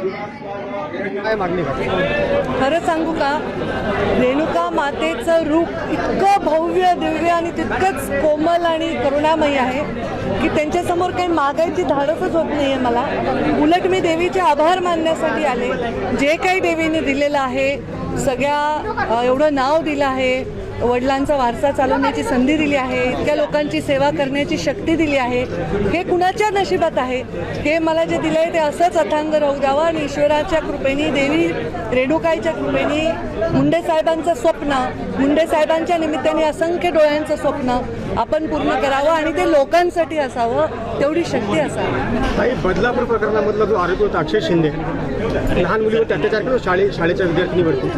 काय मागणी खरं सांगू का? रेणुका मातेचं रूप इतकं भव्य दिव्य आणि तितकंच कोमल आणि करुणामयी आहे की त्यांच्यासमोर काही मागायची धाडसच होत नाही आहे मला. उलट मी देवीचे आभार मानण्यासाठी आले. जे काही देवीने दिलेलं आहे सगळ्या एवढं नाव दिलं आहे वडिलांचा वारसा चालवण्याची संधी दिली आहे इतक्या लोकांची सेवा करण्याची शक्ती दिली आहे हे कुणाच्या नशिबात आहे? हे मला जे दिलं आहे ते असंच अथांग राहू द्यावं आणि ईश्वराच्या कृपेने देवी रेणुकाईच्या कृपेने मुंडे साहेबांचं स्वप्न मुंडे साहेबांच्या निमित्ताने असंख्य डोळ्यांचं स्वप्न आपण पूर्ण करावं आणि ते लोकांसाठी असावं तेवढी शक्ती असावी. बदलापूर प्रकरणामधला जो आरोपी होता अक्षय शिंदे लहान मुलीवर अत्याचार केला शाळे शाळेच्या विद्यार्थिनीवरती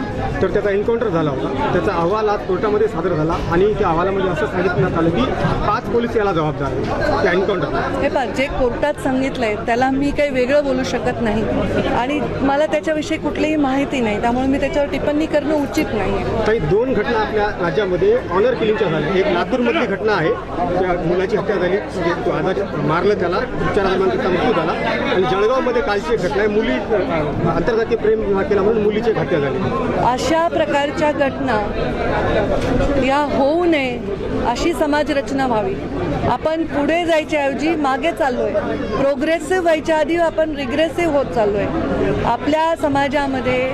तर त्याचा एन्काउंटर झाला होता. त्याचा अहवाल आज कोर्टामध्ये सादर झाला आणि त्या अहवालामध्ये असं सांगितण्यात आलं की पाच पोलीस याला जबाबदार आहेत. त्या एन्काउंटर हे पहा जे कोर्टात सांगितलंय त्याला मी काही वेगळं बोलू शकत नाही. आणि मला त्याच्याविषयी कुठलीही माहिती नाही. त्यामुळे मी त्याच्यावर टिप्पणी करणं उचित नाही काही दोन घटना आपल्या राज्यामध्ये ऑनर किलिंगच्या झाल्या. एक लातूरमधली घटना आहे. त्या मुलाची हत्या झाली. म्हणजे तो आजारी मारलं त्याला. उपचारादरम्यान त्याचा मृत्यू झाला. आणि जळगावमध्ये कालची एक घटना आहे. मुली अ, प्रेम विवाह केला म्हणून मुलीची हत्या झाली. अशा प्रकारच्या घटना या होऊ नये अशी समाज रचना व्हावी. आपण पुढे जायच्याऐवजी मागे मागे चाललोय. प्रोग्रेसिव्ह व्हायच्या आधी आपण रिग्रेसिव्ह होत चाललोय. आपल्या समाजामध्ये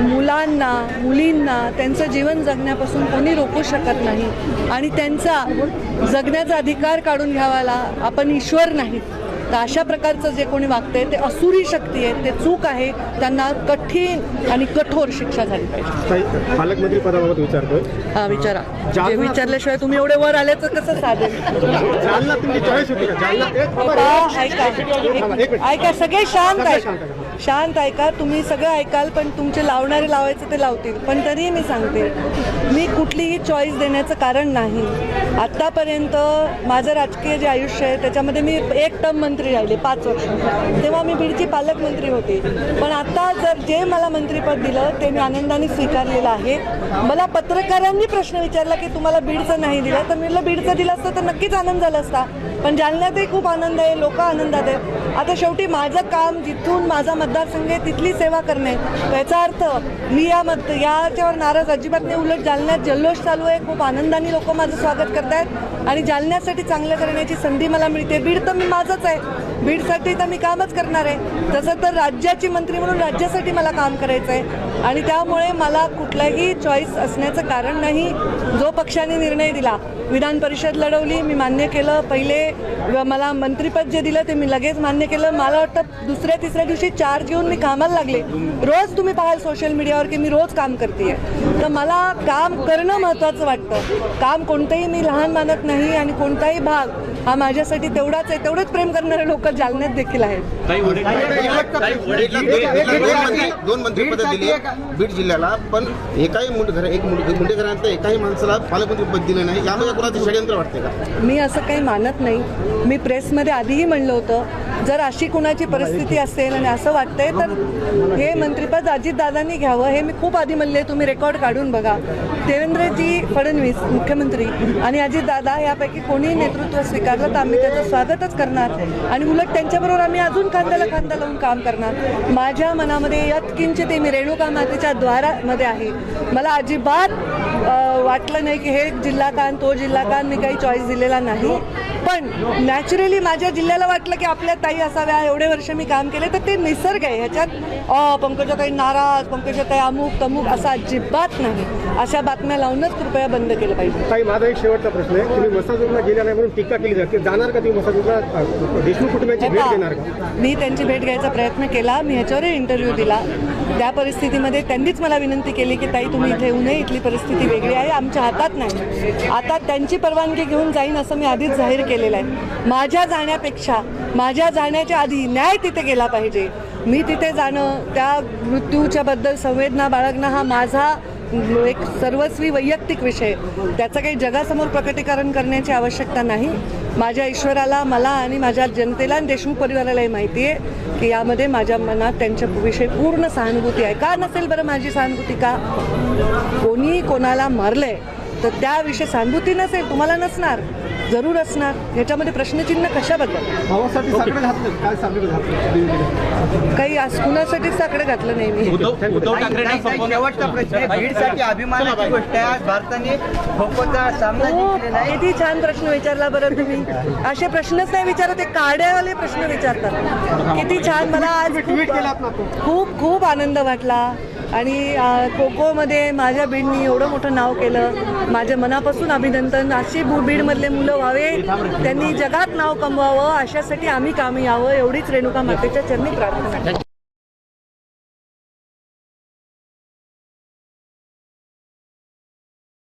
मुलांना मुलींना त्यांचं जीवन जगण्यापासून कोणी रोखू शकत नाही. आणि त्यांचा जगण्याचा अधिकार काढून घ्यावाला आपण ईश्वर नाहीत. तर अशा प्रकारचं जे कोणी वागतंय ते असुरी शक्ती आहे ते चूक आहे त्यांना कठीण आणि कठोर शिक्षा झाली पाहिजे. काही पालकमंत्री पदाबाबत विचारतोय. हा विचारा. जे विचारल्याशिवाय तुम्ही एवढे वर आले तर कसं साधेल ऐका. ऐका सगळे शांत ऐका शांत ऐका. तुम्ही सगळं ऐकाल पण तुमचे लावणारे लावायचे ते लावतील. पण तरीही मी सांगते मी कुठलीही चॉईस देण्याचं कारण नाही. आत्तापर्यंत माझं राजकीय जे आयुष्य आहे त्याच्यामध्ये मी एक टर्म मंत्री राहिले पाच वर्ष. तेव्हा मी बीडची पालकमंत्री होते. पण आता जर जे मला मंत्रीपद दिलं ते मी आनंदाने स्वीकारलेलं आहे. मला पत्रकारांनी प्रश्न विचारला की तुम्हाला बीडचं नाही दिलं तर मी बीडचं दिलं असतं तर नक्कीच आनंद झाला असता. पण जालन्यातही खूप आनंद आहे लोक आनंदात आहेत. आता शेवटी माझं काम जिथून माझा मतदारसंघ आहे तिथली सेवा करणे. याचा अर्थ मी या मत याच्यावर नाराज अजिबात नाही उलट जालन्यात जल्लोष चालू आहे खूप आनंदाने लोक माझं स्वागत करतायत. आणि जालन्यासाठी चांगलं करण्याची संधी मला मिळते. बीड तर मी माझंच आहे. बीडसाठी तर मी कामच करणार आहे. तसं तर राज्याची मंत्री म्हणून राज्यासाठी मला काम करायचं आहे आणि त्यामुळे मला कुठलाही चॉईस असण्याचं कारण नाही. जो पक्षाने निर्णय दिला विधान परिषद लढवली मी मान्य केलं. पहिले व मला मंत्रीपद जे दिलं ते मी लगेच मान्य केलं. मला वाटतं दुसऱ्या तिसऱ्या दिवशी चार्ज घेऊन मी कामाला लागले. रोज तुम्ही पाहाल सोशल मीडियावर की मी रोज काम करते तर मला काम करणं महत्त्वाचं वाटतं. काम कोणतंही मी लहान मानत नाही. आणि कोणताही भाग हा माझ्यासाठी तेवढाच आहे तेवढंच प्रेम करणारे लोक जालन्यात देखील आहेत. दोन मंत्रिपद दिली बीड जिल्ह्याला पण एकाही मुंडे घर एक मुंडे मुंडे घराण्यातल्या एकाही माणसाला पालकमंत्री पद दिलं नाही. यामध्ये कोणाचं षडयंत्र वाटते का? मी असं काही मानत नाही. मी प्रेसमध्ये आधीही म्हणलं होतं जर अशी कुणाची परिस्थिती असेल आणि असं वाटतंय तर हे मंत्रिपद अजितदादांनी घ्यावं. हे मी खूप आधी म्हणले तुम्ही रेकॉर्ड काढून बघा. देवेंद्रजी फडणवीस मुख्यमंत्री आणि अजितदादा यापैकी कोणी नेतृत्व स्वीकारलं तर आम्ही त्याचं स्वागतच करणार. आणि उलट त्यांच्याबरोबर आम्ही अजून खांद्याला खांदा लावून काम करणार. माझ्या मनामध्ये यत्किंचित मी रेणुका मातेच्या द्वारामध्ये आहे. मला अजिबात वाटलं नाही की हे जिल्हा कान तो जिल्हा कान मी काही चॉईस दिलेला नाही. पण नॅचरली माझ्या जिल्ह्याला वाटलं की आपल्या ताई असाव्या एवढे वर्ष मी काम केले तर ते निसर्ग आहे. ह्याच्यात पंकजाताई नाराज पंकजाताई अमुक तमुक असा अजिबात नाही. अशा बातम्या लावूनच कृपया बंद केलं पाहिजे. काही माझा एक शेवटचा प्रश्न आहे. तुम्ही मसाजूरला गेल्या नाही म्हणून टीका केली जाते. जाणार का तुम्ही मसाजूरला देशमुख कुटुंबाची भेट का? मी त्यांची भेट घ्यायचा प्रयत्न केला. मी ह्याच्यावरही इंटरव्ह्यू दिला. त्या परिस्थितीमध्ये त्यांनीच मला विनंती केली की ताई तुम्ही इथे येऊ नये. इथली परिस्थिती वेगळी आहे. आमच्या हातात नाही. आता त्यांची परवानगी घेऊन जाईन असं मी आधीच जाहीर केलेलं आहे. माझ्या जाण्यापेक्षा माझ्या जाण्याच्या आधी न्याय तिथे गेला पाहिजे. मी तिथे जाणं त्या मृत्यूच्याबद्दल संवेदना बाळगणं हा माझा एक सर्वस्वी वैयक्तिक विषय. त्याचं काही जगासमोर प्रकटीकरण करण्याची आवश्यकता नाही. माझ्या ईश्वराला मला आणि माझ्या जनतेला आणि देशमुख परिवारालाही माहिती आहे की यामध्ये माझ्या मनात त्यांच्याविषयी पूर्ण सहानुभूती आहे. का नसेल बरं माझी सहानुभूती? का? कोणी कोणाला मारलंय तर त्याविषयी सहानुभूती नसेल तुम्हाला नसणार. जरूर असणार. ह्याच्यामध्ये प्रश्नचिन्ह कशाबद्दल भावासाठी साकडं घातलं. काय साकडं घातलं? काही आज कुणासाठी साकडे घातलं नाही मी? उद्धव ठाकरेंना शेवटचा प्रश्न आहे. बीडसाठी अभिमानाची गोष्ट आहे. आज भारताने खो खोचा सामना जिंकलेला आहे. किती छान प्रश्न विचारला बरं तुम्ही. असे प्रश्नच नाही विचारत ते काड्यावाले प्रश्न विचारतात. किती छान मला आज खूप खूप आनंद वाटला. आणि खो खोमध्ये माझ्या बीडनी एवढं मोठं नाव केलं. माझ्या मनापासून अभिनंदन. अशी बीडमधले मुलं व्हावे त्यांनी जगात नाव कमवावं अशासाठी आम्ही कामी यावं एवढीच रेणुका मातेच्या चरणी प्रार्थना.